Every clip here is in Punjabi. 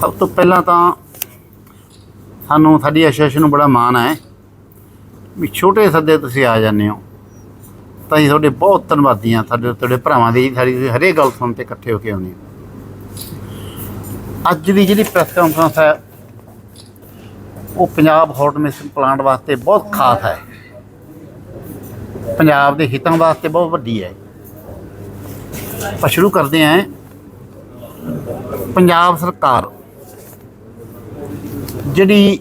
ਸਭ ਤੋਂ ਪਹਿਲਾਂ ਤਾਂ ਸਾਨੂੰ ਸਾਡੀ ਐਸੋਸੀਏਸ਼ਨ ਨੂੰ ਬੜਾ ਮਾਣ ਹੈ ਵੀ ਛੋਟੇ ਸੱਦੇ ਤੁਸੀਂ ਆ ਜਾਂਦੇ ਹੋ। ਤਾਂ ਅਸੀਂ ਤੁਹਾਡੇ ਬਹੁਤ ਧੰਨਵਾਦੀ ਹਾਂ, ਸਾਡੇ ਤੁਹਾਡੇ ਭਰਾਵਾਂ ਦੀ ਸਾਡੀ ਤੁਸੀਂ ਹਰੇਕ ਗੱਲ ਸੁਣ ਤੇ ਇਕੱਠੇ ਹੋ ਕੇ ਆਉਂਦੇ ਹੋ। ਅੱਜ ਦੀ ਜਿਹੜੀ ਪ੍ਰੈਸ ਕਾਨਫਰੰਸ ਹੈ, ਉਹ ਪੰਜਾਬ ਹੌਟ ਪਲਾਂਟ ਵਾਸਤੇ ਬਹੁਤ ਖਾਸ ਹੈ। ਪੰਜਾਬ ਦੇ ਹਿੱਤਾਂ ਵਾਸਤੇ ਬਹੁਤ ਵੱਡੀ ਹੈ। ਆਪਾਂ ਸ਼ੁਰੂ ਕਰਦੇ ਹਾਂ ਪੰਜਾਬ ਸਰਕਾਰ। ਜਿਹੜੀ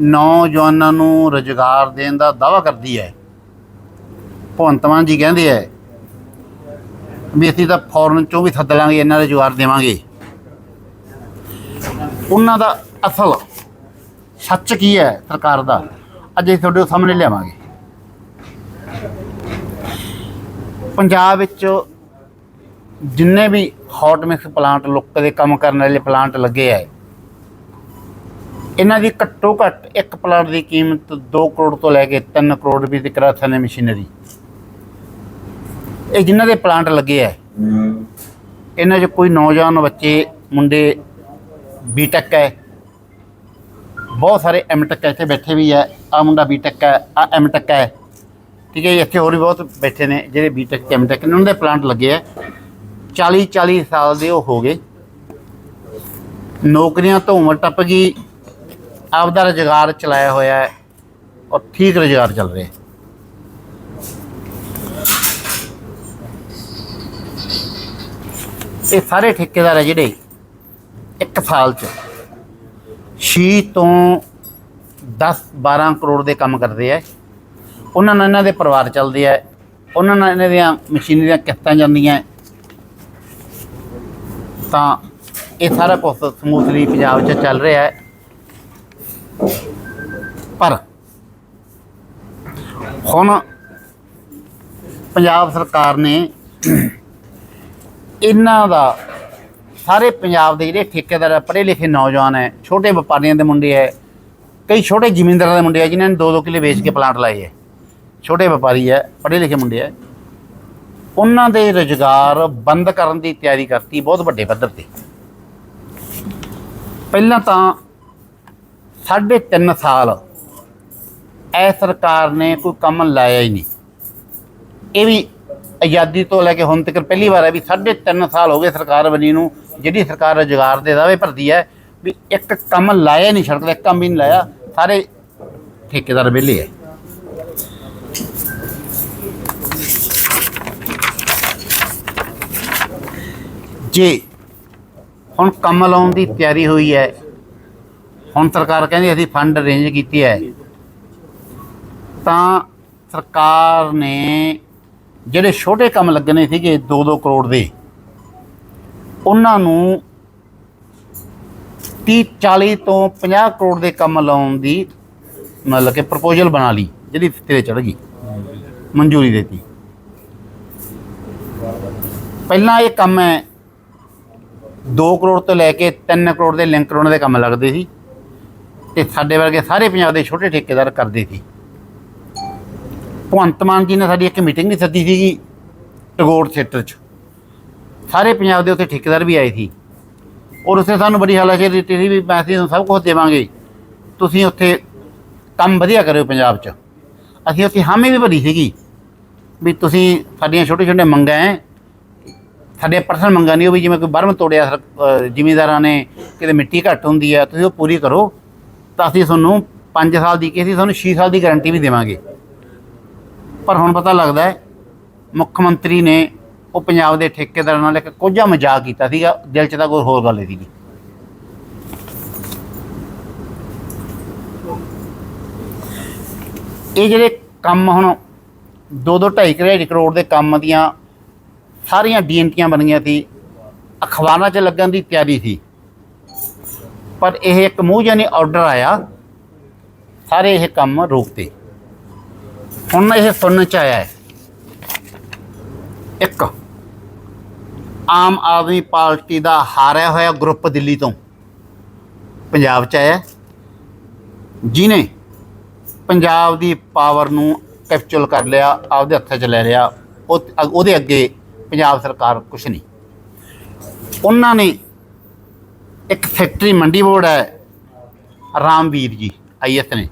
ਨੌਜਵਾਨਾਂ ਨੂੰ ਰੁਜ਼ਗਾਰ ਦੇਣ ਦਾ ਦਾਅਵਾ ਕਰਦੀ ਹੈ, ਭਗਵੰਤ ਮਾਨ ਜੀ ਕਹਿੰਦੇ ਹੈ ਵੀ ਅਸੀਂ ਤਾਂ ਫੌਰਨ ਚੋਂ ਵੀ ਸੱਦ ਲਾਂਗੇ, ਇਹਨਾਂ ਦੇ ਰੁਜ਼ਗਾਰ ਦੇਵਾਂਗੇ। ਉਹਨਾਂ ਦਾ ਅਸਲ ਸੱਚ ਕੀ ਹੈ ਸਰਕਾਰ ਦਾ? ਅੱਜ ਅਸੀਂ ਤੁਹਾਡੇ ਸਾਹਮਣੇ ਲਿਆਵਾਂਗੇ। ਪੰਜਾਬ ਵਿੱਚ ਜਿੰਨੇ ਵੀ ਹੌਟ ਮਿਕਸ ਪਲਾਂਟ ਲੁੱਕ ਦੇ ਕੰਮ ਕਰਨ ਵਾਲੇ ਪਲਾਂਟ ਲੱਗੇ ਹੈ ਇਹਨਾਂ ਦੀ ਘੱਟੋ ਘੱਟ ਇੱਕ ਪਲਾਂਟ ਦੀ ਕੀਮਤ 2 ਕਰੋੜ ਤੋਂ ਲੈ ਕੇ 3 ਕਰੋੜ ਰੁਪਏ ਤੱਕ ਰਾਸਨ ਮਸ਼ੀਨਰੀ ਇਹ ਜਿਨ੍ਹਾਂ ਦੇ ਪਲਾਂਟ ਲੱਗੇ ਹੈ ਇਹਨਾਂ 'ਚ ਕੋਈ ਨੌਜਵਾਨ ਬੱਚੇ, ਮੁੰਡੇ ਬੀਟੈਕ ਹੈ, ਬਹੁਤ ਸਾਰੇ ਐਮਟੈਕ ਇੱਥੇ ਬੈਠੇ ਵੀ ਹੈ ਆ ਮੁੰਡਾ ਬੀਟੈਕ ਹੈ ਆ ਐਮਟੈਕ ਹੈ, ਠੀਕ ਹੈ ਇੱਥੇ ਹੋਰ ਵੀ ਬਹੁਤ ਬੈਠੇ ਨੇ, ਜਿਹੜੇ ਬੀਟੈਕ ਤੇ ਐਮਟੈਕ ਨੇ, ਉਹਨਾਂ ਦੇ ਪਲਾਂਟ ਲੱਗੇ ਹੈ 40 40 ਸਾਲ ਦੇ ਉਹ ਹੋ ਗਏ। ਨੌਕਰੀਆਂ ਤੋਂ ਉਮਰ ਟੱਪ ਗਈ। ਆਪਦਾ ਰੁਜ਼ਗਾਰ ਚਲਾਇਆ ਹੋਇਆ ਹੈ ਔਰ ਠੀਕ ਰੁਜ਼ਗਾਰ ਚੱਲ ਰਿਹਾ ਇਹ ਸਾਰੇ ਠੇਕੇਦਾਰ ਹੈ ਜਿਹੜੇ ਇੱਕ ਸਾਲ ਚ 6 ਤੋਂ 10 12 ਕਰੋੜ ਦੇ ਕੰਮ ਕਰਦੇ ਆ ਉਹਨਾਂ ਨਾਲ ਇਹਨਾਂ ਦੇ ਪਰਿਵਾਰ ਚੱਲਦੇ ਆ ਉਹਨਾਂ ਨਾਲ ਇਹਨਾਂ ਦੀਆਂ ਮਸ਼ੀਨਰੀਆਂ ਕਿਸ਼ਤਾਂ ਜਾਂਦੀਆਂ ਤਾਂ ਇਹ ਸਾਰਾ ਕੁਝ ਸਮੂਥਲੀ ਪੰਜਾਬ 'ਚ ਚੱਲ ਰਿਹਾ ਹੈ। ਪਰ ਹੁਣ ਪੰਜਾਬ ਸਰਕਾਰ ਨੇ ਇਹਨਾਂ ਦਾ ਸਾਰੇ ਪੰਜਾਬ ਦੇ ਜਿਹੜੇ ਠੇਕੇਦਾਰ ਪੜ੍ਹੇ ਲਿਖੇ ਨੌਜਵਾਨ ਹੈ, ਛੋਟੇ ਵਪਾਰੀਆਂ ਦੇ ਮੁੰਡੇ ਹੈ, ਕਈ ਛੋਟੇ ਜ਼ਿਮੀਂਦਾਰਾਂ ਦੇ ਮੁੰਡੇ ਹੈ, ਜਿਨ੍ਹਾਂ ਨੇ 2-2 ਕਿੱਲੇ ਵੇਚ ਕੇ ਪਲਾਂਟ ਲਾਏ ਹੈ। ਛੋਟੇ ਵਪਾਰੀ ਹੈ, ਪੜ੍ਹੇ ਲਿਖੇ ਮੁੰਡੇ ਹੈ। ਉਹਨਾਂ ਦੇ ਰੁਜ਼ਗਾਰ ਬੰਦ ਕਰਨ ਦੀ ਤਿਆਰੀ ਕਰਤੀ ਬਹੁਤ ਵੱਡੇ ਪੱਧਰ ਤੇ। ਪਹਿਲਾਂ ਤਾਂ ਸਾਢੇ ਤਿੰਨ ਸਾਲ ਐ ਸਰਕਾਰ ਨੇ ਕੋਈ ਕੰਮ ਲਾਇਆ ਹੀ ਨਹੀਂ। ਇਹ ਵੀ ਆਜ਼ਾਦੀ ਤੋਂ ਲੈ ਕੇ ਹੁਣ ਤੱਕ ਪਹਿਲੀ ਵਾਰ ਹੈ ਵੀ ਸਾਢੇ ਤਿੰਨ ਸਾਲ ਹੋ ਗਏ ਸਰਕਾਰ ਬਣੀ ਨੂੰ, ਜਿਹੜੀ ਸਰਕਾਰ ਰੁਜ਼ਗਾਰ ਦੇ ਦਾਅਵੇ ਭਰਦੀ ਹੈ, ਵੀ ਇੱਕ ਕੰਮ ਲਾਇਆ ਨਹੀਂ, ਸੜਕ ਦਾ ਇੱਕ ਕੰਮ ਵੀ ਨਹੀਂ ਲਾਇਆ, ਸਾਰੇ ਠੇਕੇਦਾਰ ਵਿਹਲੇ ਹੈ। ਜੇ ਹੁਣ ਕੰਮ ਲਾਉਣ ਦੀ ਤਿਆਰੀ ਹੋਈ ਹੈ। ਹੁਣ ਸਰਕਾਰ ਕਹਿੰਦੀ ਅਸੀਂ ਫੰਡ ਅਰੇਂਜ ਕੀਤੀ ਹੈ। ਤਾਂ ਸਰਕਾਰ ਨੇ ਜਿਹੜੇ ਛੋਟੇ ਕੰਮ ਲੱਗਣੇ ਸੀਗੇ 2-2 ਕਰੋੜ ਦੇ, ਉਹਨਾਂ ਨੂੰ 30 40 ਤੋਂ 50 ਕਰੋੜ ਦੇ ਕੰਮ ਲਾਉਣ ਦੀ ਮਤਲਬ ਕਿ ਪ੍ਰਪੋਜ਼ਲ ਬਣਾ ਲਈ, ਜਿਹੜੀ ਤੇਰੇ ਚੜ ਗਈ, ਮਨਜ਼ੂਰੀ ਦਿੱਤੀ। ਪਹਿਲਾਂ ਇਹ ਕੰਮ ਹੈ 2 ਕਰੋੜ ਤੋਂ ਲੈ ਕੇ 3 ਕਰੋੜ ਦੇ ਲਿੰਕ ਕਰਾਉਣ ਦੇ ਕੰਮ ਲੱਗਦੇ ਸੀ ਤੇ ਸਾਡੇ ਵਰਗੇ ਸਾਰੇ ਪੰਜਾਬ ਦੇ ਛੋਟੇ ਠੇਕੇਦਾਰ ਕਰਦੇ ਸੀ। ਭਗਵੰਤ ਮਾਨ ਜੀ ਨੇ ਸਾਡੀ ਇੱਕ ਮੀਟਿੰਗ ਵੀ ਸੱਦੀ ਸੀਗੀ ਟਗੋਰ ਥੀਏਟਰ 'ਚ। ਸਾਰੇ ਪੰਜਾਬ ਦੇ ਉੱਥੇ ਠੇਕੇਦਾਰ ਵੀ ਆਏ ਸੀ। ਔਰ ਉਸੇ ਸਾਨੂੰ ਬੜੀ ਹਾਲਾਸ਼ੇ ਦਿੱਤੀ ਸੀ ਵੀ ਪੈਸੇ ਤੁਹਾਨੂੰ ਸਭ ਕੁਝ ਦੇਵਾਂਗੇ। ਤੁਸੀਂ ਉੱਥੇ ਕੰਮ ਵਧੀਆ ਕਰਿਓ ਪੰਜਾਬ 'ਚ। ਅਸੀਂ ਉੱਥੇ ਹਾਮੀ ਵੀ ਭਰੀ ਸੀਗੀ ਵੀ ਤੁਸੀਂ ਸਾਡੀਆਂ ਛੋਟੇ ਛੋਟੇ ਮੰਗਾਂ ਹੈ ਸਾਡੇ ਪਰਸਨਲ ਮੰਗਾਂ ਨਹੀਂ, ਉਹ ਵੀ ਜਿਵੇਂ ਕੋਈ ਬਰਮ ਤੋੜਿਆ, ਸਰ- ਅਹ, ਜ਼ਿਮੀਂਦਾਰਾਂ ਨੇ, ਕਿਤੇ ਮਿੱਟੀ ਘੱਟ ਹੁੰਦੀ ਹੈ ਤੁਸੀਂ ਉਹ ਪੂਰੀ ਕਰੋ, ਤਾਂ ਅਸੀਂ ਤੁਹਾਨੂੰ 5 ਸਾਲ ਦੀ ਕਿ ਅਸੀਂ ਤੁਹਾਨੂੰ 6 ਸਾਲ ਦੀ ਗਾਰੰਟੀ ਵੀ ਦੇਵਾਂਗੇ। ਪਰ ਹੁਣ ਪਤਾ ਲੱਗਦਾ ਹੈ, ਮੁੱਖ ਮੰਤਰੀ ਨੇ ਉਹ ਪੰਜਾਬ ਦੇ ਠੇਕੇਦਾਰਾਂ ਨਾਲ ਇੱਕ ਕੋਝਾ ਮਜ਼ਾਕ ਕੀਤਾ ਸੀਗਾ, ਦਿਲ 'ਚ ਤਾਂ ਕੋਈ ਹੋਰ ਗੱਲ ਸੀਗੀ। ਇਹ ਜਿਹੜੇ ਕੰਮ ਹੁਣ 2-2 2.5 ਕਰੋੜ ਦੇ ਕੰਮ ਦੀਆਂ ਸਾਰੀਆਂ ਡੀਐਨਟੀਆਂ ਬਣੀਆਂ ਸੀ। ਅਖਬਾਰਾਂ 'ਚ ਲੱਗਣ ਦੀ ਤਿਆਰੀ ਸੀ। ਪਰ ਇਹ ਇੱਕ ਮੂੰਹ ਜਾਨੀ ਆਰਡਰ ਆਇਆ। ਸਾਰੇ ਇਹ ਕੰਮ ਰੋਕਤੇ। ਹੁਣ ਇਹ ਸੁਣਨ ਚ ਆਇਆ ਹੈ। ਇੱਕ ਆਮ ਆਦਮੀ ਪਾਰਟੀ ਦਾ ਹਾਰਿਆ ਹੋਇਆ ਗਰੁੱਪ ਦਿੱਲੀ ਤੋਂ ਪੰਜਾਬ ਚ ਆਇਆ ਹੈ, ਜਿਨੇ ਪੰਜਾਬ ਦੀ ਪਾਵਰ ਨੂੰ ਕੈਪਚਰ ਕਰ ਲਿਆ ਆਪਦੇ ਹੱਥਾਂ 'ਚ ਲੈ ਲਿਆ ਉਹਦੇ ਅੱਗੇ ਪੰਜਾਬ ਸਰਕਾਰ ਕੁਛ ਨਹੀਂ। ਉਹਨਾਂ ਨੇ ਇੱਕ ਫੈਕਟਰੀ ਮੰਡੀ ਬੋਰਡ ਹੈ, ਰਾਮਵੀਰ ਜੀ ਆਈਐਸ ਨੇ।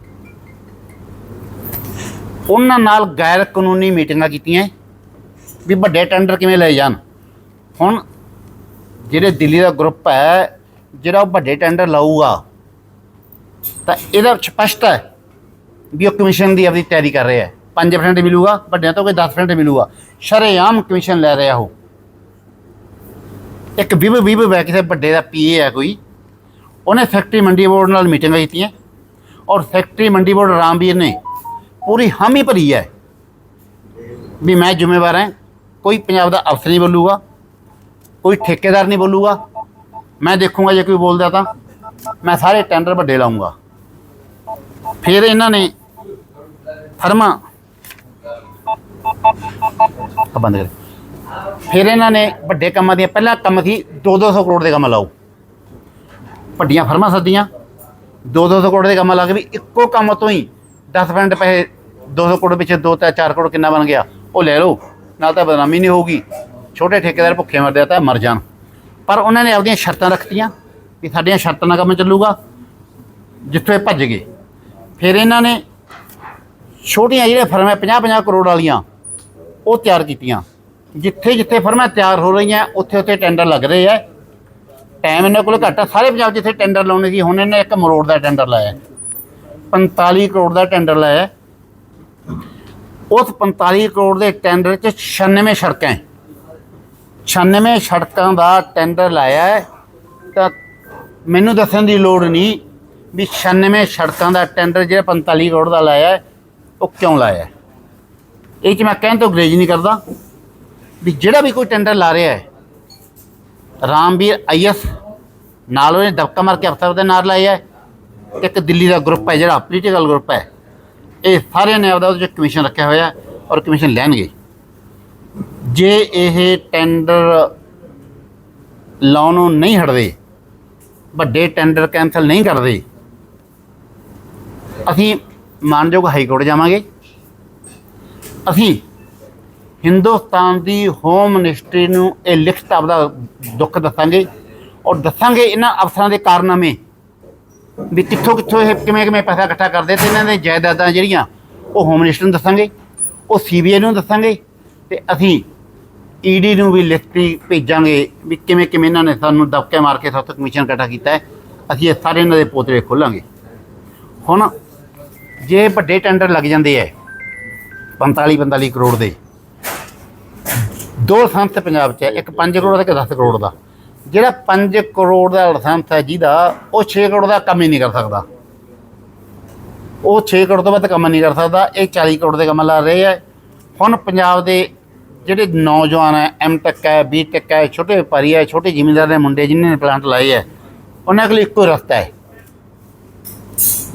ਉਹਨਾਂ ਨਾਲ ਗੈਰ ਕਾਨੂੰਨੀ ਮੀਟਿੰਗਾਂ ਕੀਤੀਆਂ ਵੀ ਵੱਡੇ ਟੈਂਡਰ ਕਿਵੇਂ ਲਏ ਜਾਣ। ਹੁਣ ਜਿਹੜੇ ਦਿੱਲੀ ਦਾ ਗਰੁੱਪ ਹੈ, ਜਿਹੜਾ ਉਹ ਵੱਡੇ ਟੈਂਡਰ ਲਾਊਗਾ, ਤਾਂ ਇਹਦਾ ਸਪਸ਼ਟ ਹੈ ਵੀ ਉਹ ਕਮਿਸ਼ਨ ਦੀ ਆਪਣੀ ਤਿਆਰੀ ਕਰ ਰਿਹਾ ਹੈ। 5% ਮਿਲੂਗਾ ਵੱਡਿਆਂ ਤੋਂ ਕੋਈ 10% ਮਿਲੂਗਾ ਸ਼ਰੇਆਮ ਕਮਿਸ਼ਨ ਲੈ ਰਿਹਾ ਉਹ ਇੱਕ ਵਿਭ ਵਿਭ ਹੈ ਕਿਸੇ ਵੱਡੇ ਦਾ ਪੀਏ ਹੈ ਕੋਈ ਉਹਨੇ ਫੈਕਟਰੀ ਮੰਡੀ ਬੋਰਡ ਨਾਲ ਮੀਟਿੰਗਾਂ ਕੀਤੀਆਂ ਔਰ ਫੈਕਟਰੀ ਮੰਡੀ ਬੋਰਡ ਰਾਮਵੀਰ ਨੇ ਪੂਰੀ ਹਾਮੀ ਭਰੀ ਹੈ ਵੀ ਮੈਂ ਜ਼ਿੰਮੇਵਾਰ ਹਾਂ ਕੋਈ ਪੰਜਾਬ ਦਾ ਅਫਸਰ ਨਹੀਂ ਬੋਲੂਗਾ ਕੋਈ ਠੇਕੇਦਾਰ ਨਹੀਂ ਬੋਲੂਗਾ ਮੈਂ ਦੇਖੂੰਗਾ ਜੇ ਕੋਈ ਬੋਲਦਾ ਤਾਂ ਮੈਂ ਸਾਰੇ ਟੈਂਡਰ ਵੱਡੇ ਲਾਉਂਗਾ ਫਿਰ ਇਹਨਾਂ ਨੇ ਫਰਮਾ ਆ ਬੰਦ ਕਰ। ਫਿਰ ਇਹਨਾਂ ਨੇ ਵੱਡੇ ਕੰਮਾਂ ਦੀਆਂ ਪਹਿਲਾ ਕੰਮ ਸੀ 2-200 ਕਰੋੜ ਦੇ ਕੰਮ ਲਾਓ। ਵੱਡੀਆਂ ਫਰਮਾਂ ਸੱਦੀਆਂ। 2-200 ਕਰੋੜ ਦੇ ਕੰਮ ਲਾ ਕੇ ਵੀ ਇੱਕੋ ਕੰਮ ਤੋਂ ਹੀ 10% ਪੈਸੇ 200 ਕਰੋੜ ਵਿੱਚ 2 ਤੇ 4 ਕਰੋੜ ਕਿੰਨਾ ਬਣ ਗਿਆ। ਉਹ ਲੈ ਲਓ, ਨਾਲ ਤਾਂ ਬਦਨਾਮੀ ਨਹੀਂ ਹੋਊਗੀ। ਛੋਟੇ ਠੇਕੇਦਾਰ ਭੁੱਖੇ ਮਰਦੇ ਆ ਤਾਂ ਮਰ ਜਾਣ। ਪਰ ਉਹਨਾਂ ਨੇ ਆਪਦੀਆਂ ਸ਼ਰਤਾਂ ਰੱਖਤੀਆਂ ਵੀ ਸਾਡੀਆਂ ਸ਼ਰਤਾਂ ਨਾਲ ਕੰਮ ਚੱਲੂਗਾ। ਜਿੱਥੋਂ ਇਹ ਭੱਜ ਗਏ। ਫਿਰ ਇਹਨਾਂ ਨੇ ਛੋਟੀਆਂ ਜਿਹੜੇ ਫਰਮਾਂ 50-50 ਕਰੋੜ ਵਾਲੀਆਂ ਉਹ ਤਿਆਰ ਕੀਤੀਆਂ। ਜਿੱਥੇ ਜਿੱਥੇ ਫਰਮਾਂ ਤਿਆਰ ਹੋ ਰਹੀਆਂ ਉੱਥੇ ਉੱਥੇ ਟੈਂਡਰ ਲੱਗ ਰਹੇ ਆ। ਟਾਈਮ ਇਹਨਾਂ ਕੋਲ ਘੱਟ ਆ। ਸਾਰੇ ਪੰਜਾਬ ਜਿੱਥੇ ਟੈਂਡਰ ਲਾਉਣੇ ਸੀ, ਹੁਣ ਇਹਨੇ ਇੱਕ ਮਰੋੜ ਦਾ ਟੈਂਡਰ ਲਾਇਆ। 45 ਕਰੋੜ ਦਾ ਟੈਂਡਰ ਲਾਇਆ। ਉਸ 45 ਕਰੋੜ ਦੇ ਟੈਂਡਰ 'ਚ 96 ਸੜਕਾਂ ਹੈ 96 ਸੜਕਾਂ ਦਾ ਟੈਂਡਰ ਲਾਇਆ ਤਾਂ ਮੈਨੂੰ ਦੱਸਣ ਦੀ ਲੋੜ ਨਹੀਂ ਵੀ 96 ਸੜਕਾਂ ਦਾ ਟੈਂਡਰ ਜਿਹੜਾ 45 ਕਰੋੜ ਦਾ ਲਾਇਆ ਉਹ ਕਿਉਂ ਲਾਇਆ ਇਹ 'ਚ ਮੈਂ ਕਹਿਣ ਤੋਂ ਗਰੇਜ ਨਹੀਂ ਕਰਦਾ ਵੀ ਜਿਹੜਾ ਵੀ ਕੋਈ ਟੈਂਡਰ ਲਾ ਰਿਹਾ ਹੈ, ਰਾਮਵੀਰ ਆਈਐਸ ਨਾਲ ਉਹਨੇ ਦਬਕਾ ਮਾਰ ਕੇ ਅਫਸਰ ਦੇ ਨਾਲ ਲਾਇਆ ਹੈ, ਇੱਕ ਦਿੱਲੀ ਦਾ ਗਰੁੱਪ ਹੈ ਜਿਹੜਾ ਪੋਲੀਟੀਕਲ ਗਰੁੱਪ ਹੈ, ਇਹ ਸਾਰਿਆਂ ਨੇ ਆਪਦਾ ਉਹਦੇ 'ਚ ਕਮਿਸ਼ਨ ਰੱਖਿਆ ਹੋਇਆ ਔਰ ਕਮਿਸ਼ਨ ਲੈਣਗੇ। ਜੇ ਇਹ ਟੈਂਡਰ ਲਾਉਣੋਂ ਨਹੀਂ ਹਟਦੇ, ਵੱਡੇ ਟੈਂਡਰ ਕੈਂਸਲ ਨਹੀਂ ਕਰਦੇ, ਅਸੀਂ ਮਾਨਯੋਗ ਹਾਈ ਕੋਰਟ ਜਾਵਾਂਗੇ। ਅਸੀਂ ਹਿੰਦੁਸਤਾਨ ਦੀ ਹੋਮ ਮਿਨਿਸਟਰੀ ਨੂੰ ਇਹ ਲਿਖਤ ਆਪਦਾ ਦੁੱਖ ਦੱਸਾਂਗੇ ਔਰ ਦੱਸਾਂਗੇ ਇਹਨਾਂ ਅਫਸਰਾਂ ਦੇ ਕਾਰਨਾਮੇ ਵੀ ਕਿੱਥੋਂ ਕਿੱਥੋਂ ਇਹ ਕਿਵੇਂ ਕਿਵੇਂ ਪੈਸਾ ਇਕੱਠਾ ਕਰਦੇ ਤੇ ਇਹਨਾਂ ਦੇ ਜਾਇਦਾਦਾਂ ਜਿਹੜੀਆਂ ਉਹ ਹੋਮ ਮਿਨਿਸਟਰ ਨੂੰ ਦੱਸਾਂਗੇ, ਉਹ ਸੀਬੀਆਈ ਨੂੰ ਦੱਸਾਂਗੇ ਤੇ ਅਸੀਂ ਈਡੀ ਨੂੰ ਵੀ ਲਿਖਤੀ ਭੇਜਾਂਗੇ ਵੀ ਕਿਵੇਂ ਕਿਵੇਂ ਇਹਨਾਂ ਨੇ ਸਾਨੂੰ ਦਬਕੇ ਮਾਰ ਕੇ ਸਾਥੋਂ ਕਮਿਸ਼ਨ ਇਕੱਠਾ ਕੀਤਾ ਹੈ, ਅਸੀਂ ਇਹ ਸਾਰੇ ਇਹਨਾਂ ਦੇ ਪੋਤਰੇ ਖੋਲਾਂਗੇ। ਹੁਣ ਜੇ ਵੱਡੇ ਟੈਂਡਰ ਲੱਗ ਜਾਂਦੇ ਐ 45 45 ਕਰੋੜ ਦੇ। ਦੋ ਸੰਸਥ ਪੰਜਾਬ 'ਚ ਹੈ, ਇੱਕ 5 ਕਰੋੜ ਦਾ, ਇੱਕ 10 ਕਰੋੜ ਦਾ। ਜਿਹੜਾ 5 ਕਰੋੜ ਦਾ ਲਾਇਸੈਂਸ ਹੈ ਜਿਹਦਾ, ਉਹ 6 ਕਰੋੜ ਦਾ ਕੰਮ ਹੀ ਨਹੀਂ ਕਰ ਸਕਦਾ। ਉਹ 6 ਕਰੋੜ ਤੋਂ ਵੱਧ ਕੰਮ ਨਹੀਂ ਕਰ ਸਕਦਾ, ਇਹ 40 ਕਰੋੜ ਦੇ ਕੰਮ ਲਾ ਰਹੇ ਹੈ। ਹੁਣ ਪੰਜਾਬ ਦੇ ਜਿਹੜੇ ਨੌਜਵਾਨ ਹੈ ਐਮ ਟੈਕ ਹੈ ਬੀ ਟੈਕ ਹੈ, ਛੋਟੇ ਵਪਾਰੀ ਹੈ, ਛੋਟੇ ਜ਼ਿਮੀਂਦਾਰ ਦੇ ਮੁੰਡੇ ਜਿਨ੍ਹਾਂ ਨੇ ਪਲਾਂਟ ਲਾਏ ਹੈ, ਉਹਨਾਂ ਕੋਲ ਇੱਕੋ ਹੀ ਰਸਤਾ ਹੈ।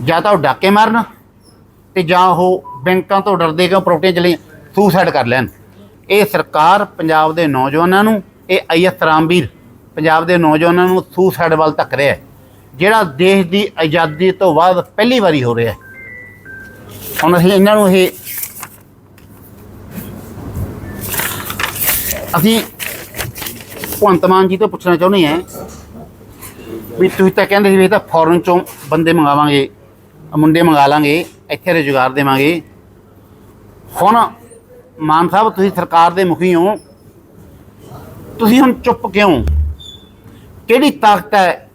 ਜਾਂ ਤਾਂ ਉਹ ਡਾਕੇ ਮਾਰਨ ਤੇ ਜਾਂ ਉਹ ਬੈਂਕਾਂ ਤੋਂ ਡਰਦੇ ਕਿਉਂ? ਪ੍ਰੋਪਰਟੀਆਂ ਚਲੀਆਂ ਸੁਸਾਈਡ ਕਰ ਲੈਣ। ਇਹ ਸਰਕਾਰ ਪੰਜਾਬ ਦੇ ਨੌਜਵਾਨਾਂ ਨੂੰ, ਇਹ ਆਈਐਸ ਰਾਮਵੀਰ ਪੰਜਾਬ ਦੇ ਨੌਜਵਾਨਾਂ ਨੂੰ ਸੁਸਾਈਡ ਵੱਲ ਧੱਕ ਰਿਹਾ ਹੈ। ਜਿਹੜਾ ਦੇਸ਼ ਦੀ ਆਜ਼ਾਦੀ ਤੋਂ ਬਾਅਦ ਪਹਿਲੀ ਵਾਰੀ ਹੋ ਰਿਹਾ ਹੈ। ਹੁਣ ਅਸੀਂ ਇਹਨਾਂ ਨੂੰ ਇਹ ਅਸੀਂ ਭਗਵੰਤ ਮਾਨ ਜੀ ਤੋਂ ਪੁੱਛਣਾ ਚਾਹੁੰਦੇ ਹਾਂ ਵੀ ਤੁਸੀਂ ਤਾਂ ਕਹਿੰਦੇ ਸੀ ਵੀ ਇਹ ਤਾਂ ਫੋਰਨ ਚੋਂ ਬੰਦੇ ਮੰਗਾਵਾਂਗੇ, ਮੁੰਡੇ ਮੰਗਾ ਲਾਂਗੇ, ਇੱਥੇ ਰੁਜ਼ਗਾਰ ਦੇਵਾਂਗੇ। ਹੁਣ ਮਾਨ ਸਾਹਿਬ, ਤੁਸੀਂ ਸਰਕਾਰ ਦੇ ਮੁਖੀ ਹੋ। ਤੁਸੀਂ ਹੁਣ ਚੁੱਪ ਕਿਉਂ? ਕਿਹੜੀ ਤਾਕਤ ਹੈ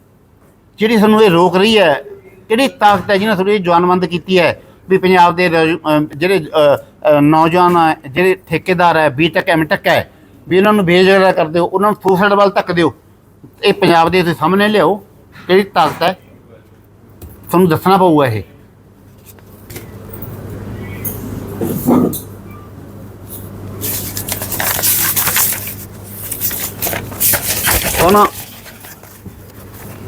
ਜਿਹੜੀ ਸਾਨੂੰ ਇਹ ਰੋਕ ਰਹੀ ਹੈ? ਕਿਹੜੀ ਤਾਕਤ ਹੈ ਜਿਹਨੇ ਤੁਹਾਨੂੰ ਇਹ ਜਵਾਨਬੰਦ ਕੀਤੀ ਹੈ? ਵੀ ਪੰਜਾਬ ਦੇ ਰਜ- ਜਿਹੜੇ ਨੌਜਵਾਨ ਹੈ, ਜਿਹੜੇ ਠੇਕੇਦਾਰ ਹੈ, ਬੀਟੈਕ, ਐਮਟੈਕ ਹੈ, ਵੀ ਉਹਨਾਂ ਨੂੰ ਬੇਜਗਰਾ ਕਰ ਦਿਓ ਉਹਨਾਂ ਨੂੰ ਸੁਸਾਈਡ ਵੱਲ ਧੱਕ ਦਿਓ। ਇਹ ਪੰਜਾਬ ਦੇ ਤੁਸੀਂ ਸਾਹਮਣੇ ਲਿਆਓ। ਕਿਹੜੀ ਤਾਕਤ ਹੈ? ਤੁਹਾਨੂੰ ਦੱਸਣਾ ਪਊਗਾ ਇਹ। ਹੁਣ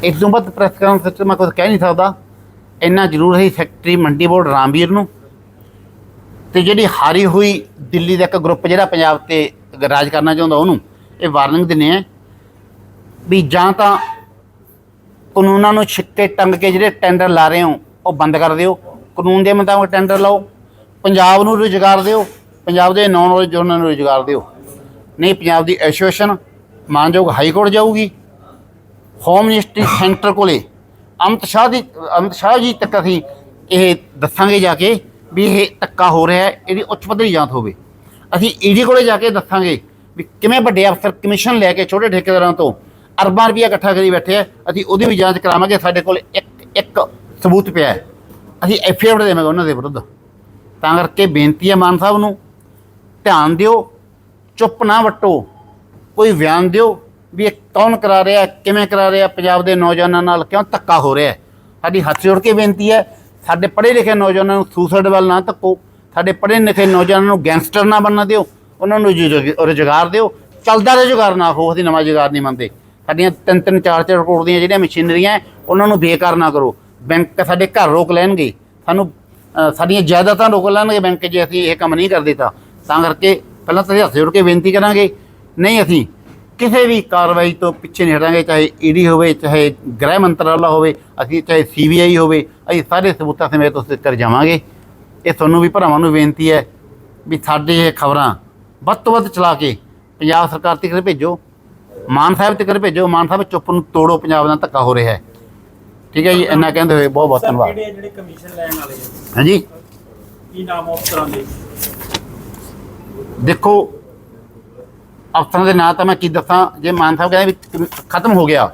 ਇਸ ਤੋਂ ਬਾਅਦ ਪ੍ਰੈਸ ਕਾਨਫਰੰਸ ਮੈਂ ਕੁਝ ਕਹਿ ਨਹੀਂ ਸਕਦਾ। ਇੰਨਾ ਜ਼ਰੂਰ ਹੈ ਸੈਕਟਰੀ ਮੰਡੀ ਬੋਰਡ ਰਾਮਵੀਰ ਨੂੰ ਤੇ ਜਿਹੜੀ ਹਾਰੀ ਹੋਈ ਦਿੱਲੀ ਦਾ ਇੱਕ ਗਰੁੱਪ ਜਿਹੜਾ ਪੰਜਾਬ ਤੇ ਰਾਜ ਕਰਨਾ ਚਾਹੁੰਦਾ ਉਹਨੂੰ, ਇਹ ਵਾਰਨਿੰਗ ਦਿੰਦੇ ਆ ਵੀ ਜਾਂ ਤਾਂ ਕਾਨੂੰਨਾਂ ਨੂੰ ਛਿੱਕੇ ਟੰਗ ਕੇ ਜਿਹੜੇ ਟੈਂਡਰ ਲਾ ਰਹੇ ਹੋ, ਉਹ ਬੰਦ ਕਰ ਦਿਓ। ਕਾਨੂੰਨ ਦੇ ਮੁਤਾਬਕ ਟੈਂਡਰ ਲਾਓ। ਪੰਜਾਬ ਨੂੰ ਰੁਜ਼ਗਾਰ ਦਿਓ, ਪੰਜਾਬ ਦੇ ਨੌਨ ਨੌਲੇਜ ਉਹਨਾਂ ਨੂੰ ਰੁਜ਼ਗਾਰ ਦਿਓ। ਨਹੀਂ, ਪੰਜਾਬ ਦੀ ਐਸੋਸੀਏਸ਼ਨ ਮਾਨਯੋਗ ਹਾਈ ਕੋਰਟ ਜਾਊਗੀ। ਹੋਮ ਮਿਨਿਸਟਰੀ ਸੈਂਟਰ ਕੋਲੇ ਅਮਿਤ ਸ਼ਾਹ ਦੀ ਅਮਿਤ ਸ਼ਾਹ ਜੀ ਤੱਕ ਅਸੀਂ ਇਹ ਦੱਸਾਂਗੇ ਜਾ ਕੇ ਵੀ ਇਹ ਧੱਕਾ ਹੋ ਰਿਹਾ ਹੈ, ਇਹਦੀ ਉੱਚ ਪੱਧਰੀ ਜਾਂਚ ਹੋਵੇ। ਅਸੀਂ ਈਡੀ ਕੋਲੇ ਜਾ ਕੇ ਦੱਸਾਂਗੇ ਵੀ ਕਿਵੇਂ ਵੱਡੇ ਅਫਸਰ ਕਮਿਸ਼ਨ ਲੈ ਕੇ ਛੋਟੇ ਠੇਕੇਦਾਰਾਂ ਤੋਂ ਅਰਬਾਂ ਰੁਪਈਆ ਇਕੱਠਾ ਕਰੀ ਬੈਠੇ ਆ। ਅਸੀਂ ਉਹਦੀ ਵੀ ਜਾਂਚ ਕਰਾਵਾਂਗੇ, ਸਾਡੇ ਕੋਲ ਇੱਕ ਇੱਕ ਸਬੂਤ ਪਿਆ ਹੈ। ਅਸੀਂ ਐਫਆਈਆਰ ਦੇਵਾਂਗੇ ਉਹਨਾਂ ਦੇ ਵਿਰੁੱਧ। ਤਾਂ ਕਰਕੇ ਬੇਨਤੀ ਹੈ ਮਾਨ ਸਾਹਿਬ ਨੂੰ, ਧਿਆਨ ਦਿਓ, ਚੁੱਪ ਨਾ ਵਟੋ, ਕੋਈ ਬਿਆਨ ਦਿਓ ਵੀ ਇਹ ਕੌਣ ਕਰਾ ਰਿਹਾ, ਕਿਵੇਂ ਕਰਾ ਰਿਹਾ, ਪੰਜਾਬ ਦੇ ਨੌਜਵਾਨਾਂ ਨਾਲ ਕਿਉਂ ਧੱਕਾ ਹੋ ਰਿਹਾ ਸਾਡੀ ਹੱਥ ਜੋੜ ਕੇ ਬੇਨਤੀ ਹੈ, ਸਾਡੇ ਪੜ੍ਹੇ ਲਿਖੇ ਨੌਜਵਾਨਾਂ ਨੂੰ ਸੁਸਾਈਡ ਵੱਲ ਨਾ ਧੱਕੋ, ਸਾਡੇ ਪੜ੍ਹੇ ਲਿਖੇ ਨੌਜਵਾਨਾਂ ਨੂੰ ਗੈਂਗਸਟਰ ਨਾ ਬਣਨ ਦਿਓ, ਉਹਨਾਂ ਨੂੰ ਰੁਜ਼ਗਾਰ ਦਿਓ ਚੱਲਦਾ ਰੁਜ਼ਗਾਰ ਨਾ ਹੋ ਅਸੀਂ ਨਵਾਂ ਰੁਜ਼ਗਾਰ ਨਹੀਂ ਮੰਨਦੇ। ਸਾਡੀਆਂ ਤਿੰਨ ਤਿੰਨ ਚਾਰ ਚਾਰ ਕਰੋੜ ਦੀਆਂ ਜਿਹੜੀਆਂ ਮਸ਼ੀਨਰੀਆਂ ਉਹਨਾਂ ਨੂੰ ਬੇਕਾਰ ਨਾ ਕਰੋ। ਬੈਂਕ ਸਾਡੇ ਘਰ ਰੋਕ ਲੈਣਗੇ, ਸਾਨੂੰ ਸਾਡੀਆਂ ਜਾਇਦਾਦਾਂ ਰੋਕ ਲੈਣਗੇ ਬੈਂਕ ਜੇ ਅਸੀਂ ਇਹ ਕੰਮ ਨਹੀਂ ਕਰਦੇ ਤਾਂ। ਤਾਂ ਕਰਕੇ ਪਹਿਲਾਂ ਤਾਂ ਅਸੀਂ ਹੱਥ ਜੋੜ ਕੇ ਬੇਨਤੀ ਕਰਾਂਗੇ। ਨਹੀਂ ਅਸੀਂ ਕਿਸੇ ਵੀ ਕਾਰਵਾਈ ਤੋਂ ਪਿੱਛੇ ਨਹੀਂ ਹਟਾਂਗੇ, ਚਾਹੇ ਈਡੀ ਹੋਵੇ, ਚਾਹੇ ਗ੍ਰਹਿ ਮੰਤਰਾਲਾ ਹੋਵੇ, ਅਸੀਂ ਚਾਹੇ ਸੀਬੀਆਈ ਹੋਵੇ, ਅਸੀਂ ਸਾਰੇ ਸਬੂਤਾਂ ਸਮੇਤ ਉਸ ਤੇ ਕਰ ਜਾਵਾਂਗੇ। ਇਹ ਤੁਹਾਨੂੰ ਵੀ ਭਰਾਵਾਂ ਨੂੰ ਬੇਨਤੀ ਹੈ ਵੀ ਸਾਡੇ ਇਹ ਖਬਰਾਂ ਵੱਧ ਤੋਂ ਵੱਧ ਚਲਾ ਕੇ ਪੰਜਾਬ ਸਰਕਾਰ ਤੱਕ ਭੇਜੋ, ਮਾਨ ਸਾਹਿਬ ਤੱਕ ਭੇਜੋ, ਮਾਨ ਸਾਹਿਬ ਚੁੱਪ ਨੂੰ ਤੋੜੋ, ਪੰਜਾਬ ਦਾ ਧੱਕਾ ਹੋ ਰਿਹਾ ਹੈ। ਠੀਕ ਹੈ ਜੀ ਇੰਨਾ ਕਹਿੰਦੇ ਹੋਏ ਬਹੁਤ ਬਹੁਤ ਧੰਨਵਾਦ। ਕਿਹੜੇ ਆ ਜਿਹੜੇ ਕਮਿਸ਼ਨ ਲੈਣ ਵਾਲੇ ਆ? ਹਾਂਜੀ? ਕੀ ਨਾਮ ਆ ਅਫਸਰਾਂ ਦੇ? ਦੇਖੋ ਅਫਸਰਾਂ ਦੇ ਨਾਂ ਤਾਂ ਮੈਂ ਕੀ ਦੱਸਾਂ ਜੇ ਮਾਨ ਸਾਹਿਬ ਕਹਿੰਦੇ ਵੀ ਖਤਮ ਹੋ ਗਿਆ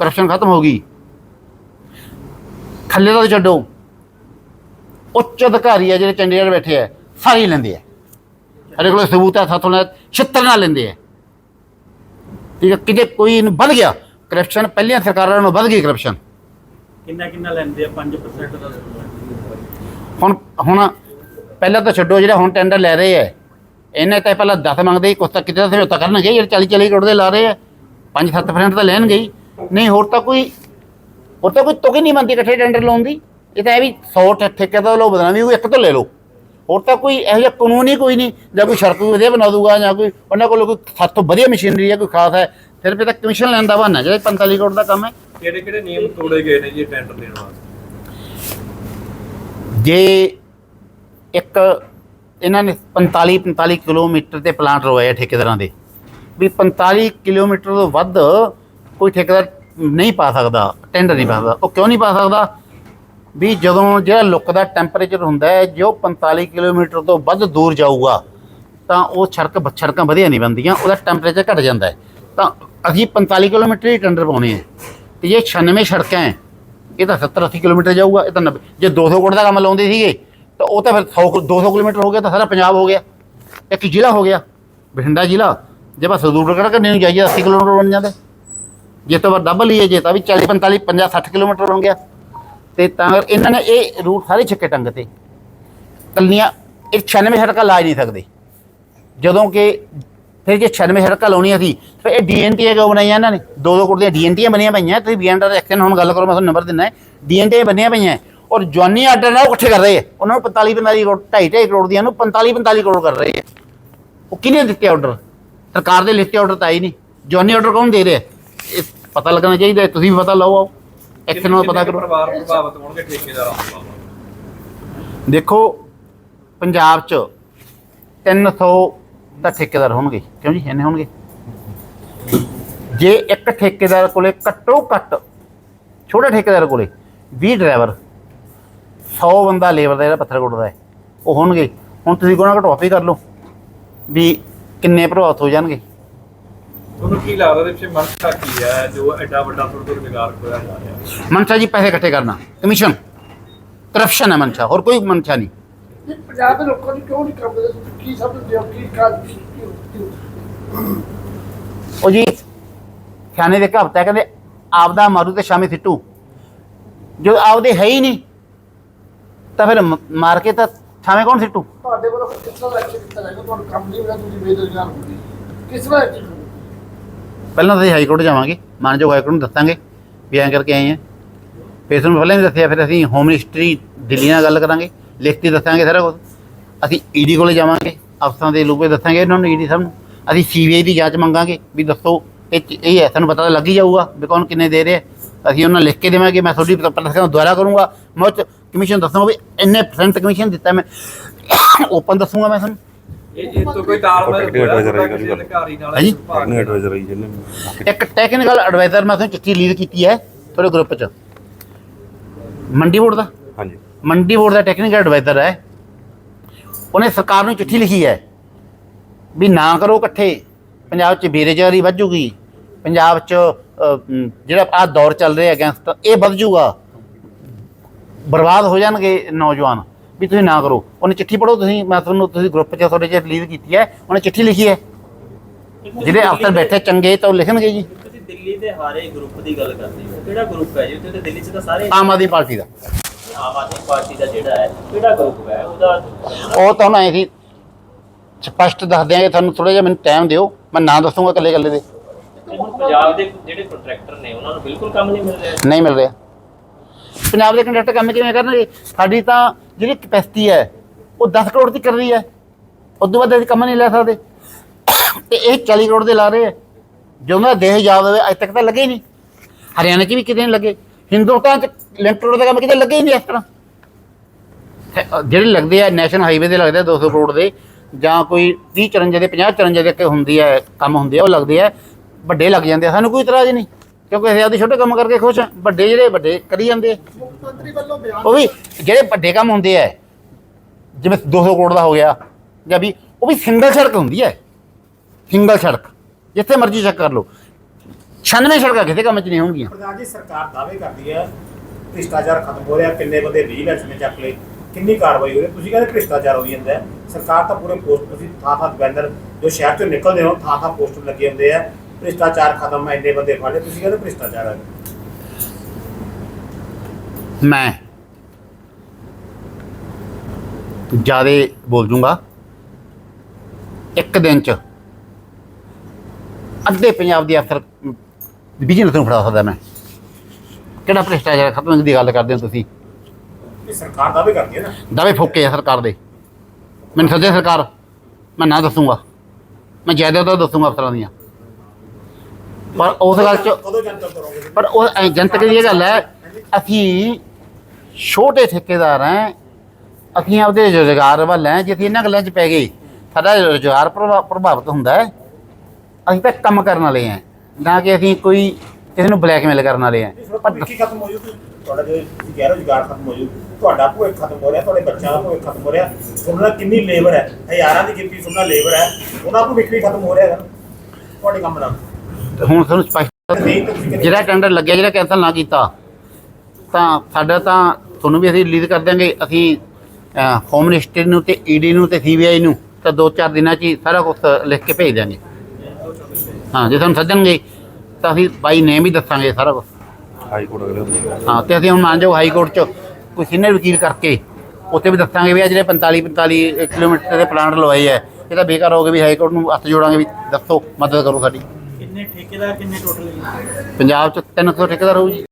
ਕਰਪਸ਼ਨ ਖਤਮ ਹੋ ਗਈ ਥੱਲੇ ਦਾ ਤਾਂ ਛੱਡੋ। ਉੱਚ ਅਧਿਕਾਰੀ ਆ ਜਿਹੜੇ ਚੰਡੀਗੜ੍ਹ ਬੈਠੇ ਆ ਸਾਰੇ ਲੈਂਦੇ ਆ। ਸਾਡੇ ਕੋਲ ਸਬੂਤ ਹੈ ਸਾਥੋਂ ਨਾਲ ਛਿੱਤਰ ਨਾਲ ਲੈਂਦੇ ਆ। ਠੀਕ ਹੈ ਕਿਤੇ ਕੋਈ ਨੂੰ ਵੱਧ ਗਿਆ ਕਰਪਸ਼ਨ ਪਹਿਲੀਆਂ ਸਰਕਾਰਾਂ ਨੂੰ ਵੱਧ ਗਈ ਕਰਪਸ਼ਨ ਕਿੰਨਾ ਕਿੰਨਾ ਲੈਂਦੇ ਆ? 5% ਦਾ ਹੁਣ ਹੁਣ ਪਹਿਲਾਂ ਤਾਂ ਛੱਡੋ ਜਿਹੜਾ ਹੁਣ ਟੈਂਡਰ ਲੈ ਰਹੇ ਐ ਇਹਨੇ ਤਾਂ ਪਹਿਲਾਂ 10 ਮੰਗਦੇ ਸੀ, ਕੁਛ ਤਾਂ ਕਿਤੇ ਤਾਂ ਸਮਝੌਤਾ ਕਰਨਗੇ ਜਿਹੜੇ 40 40 ਕਰੋੜ ਦੇ ਲਾ ਰਹੇ ਐ 5-7% ਤਾਂ ਲੈਣਗੇ ਹੀ। ਨਹੀਂ ਹੋਰ ਤਾਂ ਕੋਈ ਹੋਰ ਤਾਂ ਕੋਈ ਤੁਕ ਹੀ ਨਹੀਂ ਬਣਦੀ ਇਕੱਠੇ ਟੈਂਡਰ ਲਾਉਣ ਦੀ। ਇਹ ਤਾਂ ਇਹ ਵੀ 100 ਠੇ- ਠੇਕੇ ਦਾ ਲਓ ਬਦਨਾਮੀ ਉਹ ਇੱਕ ਤੋਂ ਲੈ ਲਓ। ਹੋਰ ਤਾਂ ਕੋਈ ਇਹੋ ਜਿਹਾ ਕਾਨੂੰਨ ਹੀ ਕੋਈ ਨਹੀਂ ਜਾਂ ਕੋਈ ਸੜਕ ਵਧੀਆ ਬਣਾ ਦੂਗਾ ਜਾਂ ਕੋਈ ਉਹਨਾਂ ਕੋਲ ਕੋਈ ਸਭ ਤੋਂ ਵਧੀਆ ਮਸ਼ੀਨਰੀ ਹੈ ਕੋਈ ਖਾਸ ਹੈ ਸਿਰਫ ਇਹ ਤਾਂ ਕਮਿਸ਼ਨ ਲੈਣ ਦਾ ਬਹਾਨਾ ਜਿਹੜਾ 45 ਕਰੋੜ ਦਾ ਕੰਮ ਹੈ। ਕਿਹੜੇ ਕਿਹੜੇ ਨਿਯਮ ਤੋੜੇ ਗਏ ਨੇ ਜੀ ਟੈਂਡਰ ਦੇਣ ਵਾਸਤੇ? ਜੇ ਇੱਕ ਇਹਨਾਂ ਨੇ 45 45 ਕਿਲੋਮੀਟਰ ਤੇ ਪਲਾਂਟ ਲਵਾਏ ਠੇਕੇਦਾਰਾਂ ਦੇ, ਵੀ 45 ਕਿਲੋਮੀਟਰ ਤੋਂ ਵੱਧ ਕੋਈ ਠੇਕੇਦਾਰ ਨਹੀਂ ਪਾ ਸਕਦਾ ਟੈਂਡਰ ਨਹੀਂ ਪਾ ਸਕਦਾ। ਉਹ ਕਿਉਂ ਨਹੀਂ ਪਾ ਸਕਦਾ? ਵੀ ਜਦੋਂ ਜਿਹੜਾ ਲੁੱਕ ਦਾ ਟੈਂਪਰੇਚਰ ਹੁੰਦਾ ਹੈ, ਜੋ 45 ਕਿਲੋਮੀਟਰ ਤੋਂ ਵੱਧ ਦੂਰ ਜਾਊਗਾ, ਤਾਂ ਉਹ ਸੜਕ ਸੜਕਾਂ ਵਧੀਆ ਨਹੀਂ ਬਣਦੀਆਂ, ਉਹਦਾ ਟੈਂਪਰੇਚਰ ਘਟ ਜਾਂਦਾ ਹੈ। ਤਾਂ ਅਸੀਂ 45 ਕਿਲੋਮੀਟਰ ਹੀ ਟੈਂਡਰ ਪਾਉਣੇ ਆ। ਤੇ ਜੇ 96 ਸੜਕਾਂ ਹੈ ਇਹ ਤਾਂ 70 80 ਕਿਲੋਮੀਟਰ ਜਾਊਗਾ, ਇਹ ਤਾਂ 90 ਜੇ 200 ਕਰੋੜ ਦਾ ਕੰਮ ਲਾਉਂਦੇ ਸੀਗੇ, ਤਾਂ ਉਹ ਤਾਂ ਫਿਰ 100 ਕੁ- 200 ਕਿਲੋਮੀਟਰ ਹੋ ਗਿਆ, ਤਾਂ ਸਾਰਾ ਪੰਜਾਬ ਹੋ ਗਿਆ। ਇੱਕ ਜ਼ਿਲ੍ਹਾ ਹੋ ਗਿਆ, ਬਠਿੰਡਾ ਜ਼ਿਲ੍ਹਾ। ਜੇ ਬਸ ਦੂਰ ਕਰ ਕਰਨੇ ਨੂੰ ਜਾਈਏ 80 ਕਿਲੋਮੀਟਰ ਬਣ ਜਾਂਦਾ। ਜੇ ਤਾਂ ਡਬਲ ਹੀ ਹੈ ਜੇ ਤਾਂ ਵੀ 40 45 50 60 ਕਿਲੋਮੀਟਰ ਬਣ ਗਿਆ। ਤੇ ਤਾਂ ਕਰ- ਇਹਨਾਂ ਨੇ ਇਹ ਰੂਟ ਸਾਰੇ ਛੱਕੇ ਟੰਗ ਤੇ। ਕੱਲੀਆਂ, ਇਹ 96 ਸੜਕਾਂ ਲਾ ਹੀ ਨਹੀਂ ਸਕਦੇ। ਜਦੋਂ ਕਿ ਫਿਰ ਜੇ 96 ਸੜਕਾਂ ਲਾਉਣੀਆਂ ਸੀ ਫਿਰ ਇਹ ਡੀਐਨਟੀ ਕਿਉਂ ਬਣਾਈਆਂ ਇਹਨਾਂ ਨੇ? ਦੋ ਦੋ ਕੋਟ ਦੀਆਂ ਡੀਐਨਟੀਆਂ ਬਣੀਆਂ ਪਈਆਂ ਤੁਸੀਂ ਬੀਐਨਟਰ ਐਕਸ਼ਨ ਹੁਣ ਗੱਲ ਕਰੋ ਮੈਂ ਤੁਹਾਨੂੰ ਨੰਬਰ ਦਿੰਦਾ ਡੀਐਨਟੀ ਬਣੀਆਂ ਪਈਆਂ ਔਰ ਜਵਾਨੀ ਆਰਡਰ ਨਾਲ ਇਕੱਠੇ ਕਰ ਰਹੇ ਆ। ਉਹਨਾਂ ਨੂੰ 45 45 ਕਰੋੜ 2.5 2.5 ਕਰੋੜ ਦੀਆਂ ਨੂੰ 45 45 ਕਰੋੜ ਕਰ ਰਹੇ ਆ। ਉਹ ਕਿਹਨੇ ਦਿੱਤੇ ਆਰਡਰ ਸਰਕਾਰ ਦੇ ਲਿਖਤੇ ਆਰਡਰ ਤਾਂ ਆਈ ਨਹੀਂ। ਜਵਾਨੀ ਆਰਡਰ ਕੌਣ ਦੇ ਰਿਹਾ? ਇਹ ਪਤਾ ਲੱਗਣਾ ਚਾਹੀਦਾ ਤੁਸੀਂ ਵੀ ਪਤਾ ਲਾਓ ਆਓ। ਐਕਸ਼ਨ ਨਾਲ ਪਤਾ ਕਰੋ। ਪਰਿਵਾਰ ਪ੍ਰਭਾਵਿਤ ਹੋਣਗੇ ਠੇਕੇਦਾਰਾਂ ਦੇਖੋ ਪੰਜਾਬ 'ਚ 300 ਤਾਂ ਠੇਕੇਦਾਰ ਹੋਣਗੇ। ਕਿਉਂ ਜੀ? ਇੰਨੇ ਹੋਣਗੇ। ਜੇ ਇੱਕ ਠੇਕੇਦਾਰ ਕੋਲੇ ਘੱਟੋ ਘੱਟ ਛੋਟੇ ਠੇਕੇਦਾਰ ਕੋਲੇ 20 ਡਰਾਈਵਰ 100 ਬੰਦਾ ਲੇਬਰ ਦਾ ਜਿਹੜਾ ਪੱਥਰ ਕੁੱਟਦਾ ਹੈ ਉਹ ਹੋਣਗੇ। ਹੁਣ ਤੁਸੀਂ ਕੋਣਾ ਘਟੋ ਆਪੇ ਕਰ ਲਓ। ਵੀ ਕਿੰਨੇ ਪ੍ਰਭਾਵਿਤ ਹੋ ਜਾਣਗੇ। ਤੁਹਾਨੂੰ ਕੀ ਲੱਗਦਾ ਇਹਦੇ ਪਿੱਛੇ ਮਨਸ਼ਾ ਕੀ ਹੈ? ਜੋ ਐਡਾ ਵੱਡਾ ਤੁਹਾਡੇ ਤੋਂ ਰੁਜ਼ਗਾਰ ਖੋਇਆ ਜਾ ਰਿਹਾ ਮਨਸ਼ਾ ਜੀ ਪੈਸੇ ਇਕੱਠੇ ਕਰਨਾ। ਕਮਿਸ਼ਨ। ਕਰਪਸ਼ਨ ਹੈ ਮਨਸ਼ਾ। ਹੋਰ ਕੋਈ ਮਨਸ਼ਾ ਨਹੀਂ। ਇਹ ਪੰਜਾਬ ਦੇ ਲੋਕਾਂ ਨੂੰ ਕਿਉਂ ਨਹੀਂ ਕਰਦੇ? ਤੁਸੀਂ ਕੀ ਸਮਝਦੇ ਹੋ? ਕੀ ਕਾਜ ਕੀ ਕੀ ਉਹ ਜੀ ਸਿਆਣੇ ਦੇ ਕਹਾਵਤ ਹੈ ਕਹਿੰਦੇ ਆਪਦਾ ਮਾਰੂ ਤੇ ਸ਼ਾਮੇ ਸਿੱਟੂ। ਜੋ ਆਪਦੇ ਹੈ ਹੀ ਨਹੀਂ ਤਾਂ ਫਿਰ ਮਾਰ ਕੇ ਤਾਂ ਛਾਵੇਂ ਕੌਣ ਸਿੱਟੂ? ਤੁਹਾਡੇ ਵੱਲੋਂ ਕਿਸ ਤਰ੍ਹਾਂ ਐਕਸ਼ਨ ਕੀਤਾ ਜਾਏਗਾ? ਤੁਹਾਨੂੰ ਕੰਮ ਨਹੀਂ ਮਿਲਿਆ ਤੁਸੀਂ ਬੇਰੁਜ਼ਗਾਰ ਹੋ ਗਏ। ਕਿਸ ਤਰ੍ਹਾਂ ਪਹਿਲਾਂ ਤਾਂ ਅਸੀਂ ਹਾਈ ਕੋਰਟ ਜਾਵਾਂਗੇ ਮਾਨਯੋਗ ਹਾਈ ਕੋਰਟ ਨੂੰ ਦੱਸਾਂਗੇ ਵੀ ਐਂ ਕਰਕੇ ਆਏ ਆ। ਫਿਰ ਤੁਹਾਨੂੰ ਪਹਿਲਾਂ ਵੀ ਦੱਸਿਆ ਫਿਰ ਅਸੀਂ ਹੋਮ ਮਿਨਿਸਟਰੀ ਦਿੱਲੀ ਨਾਲ ਗੱਲ ਕਰਾਂਗੇ। ਲਿਖਤੀ ਦੱਸਾਂਗੇ ਸਾਰਾ ਕੁਝ ਅਸੀਂ ਈਡੀ ਕੋਲੇ ਜਾਵਾਂਗੇ ਅਫਸਰਾਂ ਦੇ ਲੂਪੇ ਦੱਸਾਂਗੇ ਇਹਨਾਂ ਨੂੰ ਈਡੀ ਸਾਹਿਬ ਨੂੰ। ਅਸੀਂ ਸੀਬੀਆਈ ਦੀ ਜਾਂਚ ਮੰਗਾਂਗੇ ਵੀ ਦੱਸੋ ਇਹ ਇਹ ਹੈ ਸਾਨੂੰ ਪਤਾ ਤਾਂ ਲੱਗ ਹੀ ਜਾਊਗਾ ਵੀ ਕੌਣ ਕਿੰਨੇ ਦੇ ਰਿਹਾ। ਅਸੀਂ ਉਹਨਾਂ ਲਿਖ ਕੇ ਦੇਵਾਂਗੇ ਮੈਂ ਤੁਹਾਡੀ ਪ੍ਰਦਰਸ਼ਨ ਦੁਆਰਾ ਕਰੂੰਗਾ। ਮੈਂ ਉਹ ਕਮਿਸ਼ਨ ਦੱਸਾਂਗਾ ਵੀ ਇੰਨੇ ਪਰਸੈਂਟ ਕਮਿਸ਼ਨ ਦਿੱਤਾ ਮੈਂ। ਓਪਨ ਦੱਸੂਗਾ ਮੈਂ ਤੁਹਾਨੂੰ। ਇਹ ਇਹ ਤੋਂ ਕੋਈ ਤਾਲਮੇਲ ਇੱਕ ਟੈਕਨੀਕਲ ਐਡਵਾਈਜ਼ਰ ਮੈਂ ਤੁਹਾਨੂੰ ਚਿੱਠੀ ਲੀਡ ਕੀਤੀ ਹੈ ਤੁਹਾਡੇ ਗਰੁੱਪ 'ਚ। ਮੰਡੀ ਬੋਰਡ ਦਾ। ਮੰਡੀ ਬੋਰਡ ਦਾ ਟੈਕਨੀਕਲ ਐਡਵਾਈਜ਼ਰ ਹੈ। ਉਹਨੇ ਸਰਕਾਰ ਨੂੰ ਚਿੱਠੀ ਲਿਖੀ ਹੈ ਵੀ ਨਾ ਕਰੋ ਇਕੱਠੇ। ਪੰਜਾਬ 'ਚ ਬੇਰੁਜ਼ਗਾਰੀ ਵੱਧ ਜੂਗੀ ਪੰਜਾਬ 'ਚ ਜਿਹੜਾ ਆ ਦੌਰ ਚੱਲ ਰਿਹਾ ਗੈਂਗਸਟਰ ਇਹ ਵੱਧ ਜੂਗਾ ਬਰਬਾਦ ਹੋ ਜਾਣਗੇ ਨੌਜਵਾਨ। ਵੀ ਤੁਸੀਂ ਨਾ ਕਰੋ। ਉਹਨੇ ਚਿੱਠੀ ਪੜੋ ਤੁਸੀਂ। ਮੈਂ ਤੁਹਾਨੂੰ ਤੁਸੀਂ ਗਰੁੱਪ 'ਚ ਤੁਹਾਡੇ 'ਚ ਲੀਡ ਕੀਤੀ ਹੈ। ਉਹਨੇ ਚਿੱਠੀ ਲਿਖੀ ਹੈ। ਜਿਹੜੇ ਅਫਸਰ ਬੈਠੇ ਚੰਗੇ ਤਾਂ ਉਹ ਲਿਖਣਗੇ ਜੀ। ਤੁਸੀਂ ਦਿੱਲੀ ਦੇ ਹਾਰੇ ਗਰੁੱਪ ਦੀ ਗੱਲ ਕਰਦੇ ਹੋ। ਕਿਹੜਾ ਗਰੁੱਪ ਹੈ ਜੀ? ਉੱਥੇ ਤੇ ਦਿੱਲੀ 'ਚ ਤਾਂ ਸਾਰੇ ਆਮ ਆਦਮੀ ਪਾਰਟੀ ਦਾ। ਆਮ ਆਦਮੀ ਪਾਰਟੀ ਦਾ ਜਿਹੜਾ ਹੈ ਕਿਹੜਾ ਗਰੁੱਪ ਹੈ? ਉਹਦਾ ਉਹ ਤਾਂ ਹੁਣ ਐਂ ਸੀ ਸਪਸ਼ਟ ਦੱਸ ਦਿਆਂਗੇ ਤੁਹਾਨੂੰ ਥੋੜਾ ਜਿਹਾ ਮੈਨੂੰ ਟਾਈਮ ਦਿਓ ਮੈਂ ਨਾਂ ਦੱਸੂਗਾ ਇਕੱਲੇ ਇਕੱਲੇ ਦੇ। ਤੇ ਹੁਣ ਪੰਜਾਬ ਦੇ ਜਿਹੜੇ ਕੰਟਰੈਕਟਰ ਨੇ ਉਹਨਾਂ ਨੂੰ ਬਿਲਕੁਲ ਕੰਮ ਨਹੀਂ ਮਿਲ ਰਿਹਾ। ਨਹੀਂ ਮਿਲ ਰਿਹਾ। ਪੰਜਾਬ ਦੇ ਕੰਡਕਟਰ ਕੰਮ ਕਿਵੇਂ ਕਰਨਗੇ? ਸਾਡੀ ਤਾਂ ਜਿਹੜੀ ਕਪੈਸਿਟੀ ਹੈ ਉਹ 10 ਕਰੋੜ ਦੀ ਕਰ ਰਹੀ ਹੈ। ਉਦੋਂ ਬਾਅਦ ਅਸੀਂ ਕੰਮ ਨਹੀਂ ਲੈ ਸਕਦੇ। ਤੇ ਇਹ 40 ਕਰੋੜ ਦੇ ਲਾ ਰਹੇ ਹੈ। ਜਦੋਂ ਦਾ ਆਜ਼ਾਦ ਹੋਵੇ ਅੱਜ ਤੱਕ ਤਾਂ ਲੱਗੇ ਹੀ ਨਹੀਂ। ਹਰਿਆਣਾ 'ਚ ਵੀ ਕਿਤੇ ਨਹੀਂ ਲੱਗੇ। ਹਿੰਦੁਸਤਾਨ 'ਚ ਲਿੰਕ ਰੋਡ ਦਾ ਕੰਮ ਕਿਤੇ ਲੱਗੇ ਹੀ ਨਹੀਂ ਇਸ ਤਰ੍ਹਾਂ। ਅ, ਜਿਹੜੇ ਲੱਗਦੇ ਆ ਨੈਸ਼ਨਲ ਹਾਈਵੇ ਦੇ ਲੱਗਦੇ ਆ 200 ਕਰੋੜ ਦੇ ਜਾਂ ਕੋਈ 30 54 ਦੇ 50 54 ਦੇ ਕਿ ਹੁੰਦੀ ਹੈ ਕੰਮ ਹੁੰਦੇ ਆ ਉਹ ਲੱਗਦੇ ਆ ਵੱਡੇ ਲੱਗ ਜਾਂਦੇ ਆ। ਸਾਨੂੰ ਕੋਈ ਇਤਰਾਜ਼ ਨਹੀਂ ਕਿਉਂਕਿ ਅਸੀਂ ਆਪਦੇ ਛੋਟੇ ਕੰਮ ਕਰਕੇ ਖੁਸ਼ ਆ। ਵੱਡੇ ਜਿਹੜੇ ਵੱਡੇ ਕਰੀ ਜਾਂਦੇ ਆ। ਮੁੱਖ ਮੰਤਰੀ ਵੱਲੋਂ ਬਿਆਨ ਉਹ ਵੀ ਜਿਹੜੇ ਵੱਡੇ ਕੰਮ ਹੁੰਦੇ ਆ ਜਿਵੇਂ 200 ਕਰੋੜ ਦਾ ਹੋ ਗਿਆ ਜਾਂ ਵੀ ਉਹ ਵੀ ਸਿੰਗਲ ਸੜਕ ਹੁੰਦੀ ਹੈ ਸਿੰਗਲ ਸੜਕ ਜਿੱਥੇ ਮਰਜ਼ੀ ਚੈੱਕ ਕਰ ਲਓ। 96 ਸੜਕਾਂ ਕਿਸੇ ਕੰਮ 'ਚ ਨਹੀਂ ਹੋਣਗੀਆਂ। ਪ੍ਰਧਾਨ ਜੀ ਸਰਕਾਰ ਦਾਅਵੇ ਕਰਦੀ ਹੈ ਭ੍ਰਿਸ਼ਟਾਚਾਰ ਖਤਮ ਹੋ ਰਿਹਾ ਕਿੰਨੇ ਬੰਦੇ ਰੀਲੈਂਸ ਨੇ ਚੱਕ ਲਏ ਕਿੰਨੀ ਕਾਰਵਾਈ ਹੋ ਰਹੀ? ਤੁਸੀਂ ਕਹਿੰਦੇ ਭ੍ਰਿਸ਼ਟਾਚਾਰ ਹੋਈ ਜਾਂਦਾ। ਸਰਕਾਰ ਤਾਂ ਪੂਰੇ ਪੋਸਟ ਤੁਸੀਂ ਥਾਂ ਥਾਂ ਬੈਨਰ ਜੋ ਸ਼ਹਿਰ ਚੋਂ ਨਿਕਲਦੇ ਹੋ ਥਾਂ ਥਾਂ ਪੋਸਟਰ ਲੱਗੇ ਹੁੰਦੇ ਆ। ਭ੍ਰਿਸ਼ਟਾਚਾਰ ਖਤਮ ਹੈ ਇੰਨੇ ਬੰਦੇ ਫੜ ਤੁਸੀਂ ਕਹਿੰਦੇ ਭ੍ਰਿਸ਼ਟਾਚਾਰ ਹੈ ਮੈਂ ਜਿਆਦੇ ਬੋਲ ਜੂੰਗਾ ਇੱਕ ਦਿਨ ਚ ਅੱਧੇ ਪੰਜਾਬ ਦੀ ਅਫਸਰ ਬਿਜਨਸ ਨੂੰ ਫੜਾ ਸਕਦਾ ਮੈਂ। ਕਿਹੜਾ ਭ੍ਰਿਸ਼ਟਾਚਾਰ ਖਤਮ ਦੀ ਗੱਲ ਕਰਦੇ ਹੋ ਤੁਸੀਂ? ਇਹ ਸਰਕਾਰ ਦਾਅਵੇ ਕਰਦੀ ਹੈ ਨਾ। ਦਾਅਵੇ ਫੋਕੇ ਆ ਸਰਕਾਰ ਦੇ। ਮੈਨੂੰ ਸੱਦੇ ਸਰਕਾਰ ਮੈਂ ਨਾ ਦੱਸੂਗਾ। ਮੈਂ ਜਾਇਦਾਦਾਂ ਦੱਸੂਗਾ ਅਫਸਰਾਂ ਦੀਆਂ। ਪਰ ਉਸ ਗੱਲ ਚ ਕਦੋਂ ਜਨਤਕ ਕਰੋਗੇ। ਪਰ ਉਹ ਐਂ ਜਨਤਕ ਦੀ ਇਹ ਗੱਲ ਹੈ ਅਸੀਂ ਛੋਟੇ ਠੇਕੇਦਾਰ ਹਾਂ। ਅਸੀਂ ਆਪਦੇ ਰੁਜ਼ਗਾਰ ਵੱਲ ਹੈ। ਜੇ ਅਸੀਂ ਇਹਨਾਂ ਗੱਲਾਂ 'ਚ ਪੈ ਗਏ ਸਾਡਾ ਰੁਜ਼ਗਾਰ ਪ੍ਰਭਾ- ਪ੍ਰਭਾਵਿਤ ਹੁੰਦਾ ਹੈ। ਅਸੀਂ ਤਾਂ ਕੰਮ ਕਰਨ ਵਾਲੇ ਹਾਂ। ਨਾ ਕਿ ਅਸੀਂ ਕੋਈ ਕਿਸੇ ਨੂੰ ਬਲੈਕਮੇਲ ਕਰਨ ਵਾਲੇ ਹਾਂ ਇਹ ਥੋੜਾ ਭਵਿੱਖੀ ਖਤਮ ਹੋ ਜੂ ਤੁਹਾਡਾ ਜੋ ਹੋ ਰੁਜ਼ਗਾਰ ਖਤਮ ਹੋ ਜੂ ਤੁਹਾਡਾ ਭਵਿੱਖ ਖਤਮ ਹੋ ਰਿਹਾ ਤੁਹਾਡੇ ਬੱਚਿਆਂ ਦਾ ਭਵਿੱਖ ਖਤਮ ਹੋ ਰਿਹਾ ਸੁਣਨਾ ਕਿੰਨੀ ਲੇਬਰ ਹੈ? ਹਜ਼ਾਰਾਂ ਦੀ ਗਿਣਤੀ ਸੁਣਨਾ ਲੇਬਰ ਹੈ ਉਹਨਾਂ ਦਾ ਭਵਿੱਖ ਵੀ ਖਤਮ ਹੋ ਰਿਹਾ ਹੈਗਾ। ਤੁਹਾਡੇ ਕੰਮ ਤੇ ਹੁਣ ਤੁਹਾਨੂੰ ਸਪਸ਼ਟ ਜਿਹੜਾ ਟੈਂਡਰ ਲੱਗਿਆ ਜਿਹੜਾ ਕੈਂਸਲ ਨਾ ਕੀਤਾ ਤਾਂ ਸਾਡਾ ਤਾਂ ਤੁਹਾਨੂੰ ਵੀ ਅਸੀਂ ਰਿਲੀਜ਼ ਕਰ ਦਿਆਂਗੇ। ਅਸੀਂ ਹੋਮ ਮਿਨਿਸਟਰੀ ਨੂੰ ਤੇ ਈਡੀ ਨੂੰ ਤੇ ਸੀਬੀਆਈ ਨੂੰ ਤਾਂ ਦੋ ਚਾਰ ਦਿਨਾਂ 'ਚ ਹੀ ਸਾਰਾ ਕੁਝ ਲਿਖ ਕੇ ਭੇਜ ਦਿਆਂਗੇ। ਹਾਂ ਜੇ ਤੁਹਾਨੂੰ ਸੱਜਣਗੇ ਤਾਂ ਅਸੀਂ ਬਾਈ ਨੇਮ ਹੀ ਦੱਸਾਂਗੇ ਸਾਰਾ ਕੁਝ ਹਾਈ ਕੋਰਟ ਅਗਲੇ ਹੁੰਦੇ ਹਾਂ ਤੇ ਅਸੀਂ ਹੁਣ ਮੰਨ ਜਾਓ ਹਾਈ ਕੋਰਟ 'ਚ ਕੋਈ ਸੀਨੀਅਰ ਵਕੀਲ ਕਰਕੇ ਉੱਥੇ ਵੀ ਦੱਸਾਂਗੇ ਵੀ ਆ ਜਿਹੜੇ 45 45 ਕਿਲੋਮੀਟਰ ਦੇ ਪਲਾਂਟ ਲਵਾਏ ਐ ਇਹ ਤਾਂ ਬੇਕਾਰ ਹੋ ਗਏ ਵੀ ਹਾਈ ਕੋਰਟ ਨੂੰ ਹੱਥ ਜੋੜਾਂਗੇ ਵੀ ਦੱਸੋ ਮਦਦ ਕਰੋ ਸਾਡੀ। ਕਿੰਨੇ ਠੇਕੇਦਾਰ ਕਿੰਨੇ ਟੋਟਲ ਪੰਜਾਬ 'ਚ 300 ਠੇਕੇਦਾਰ ਹੋਊ ਜੀ।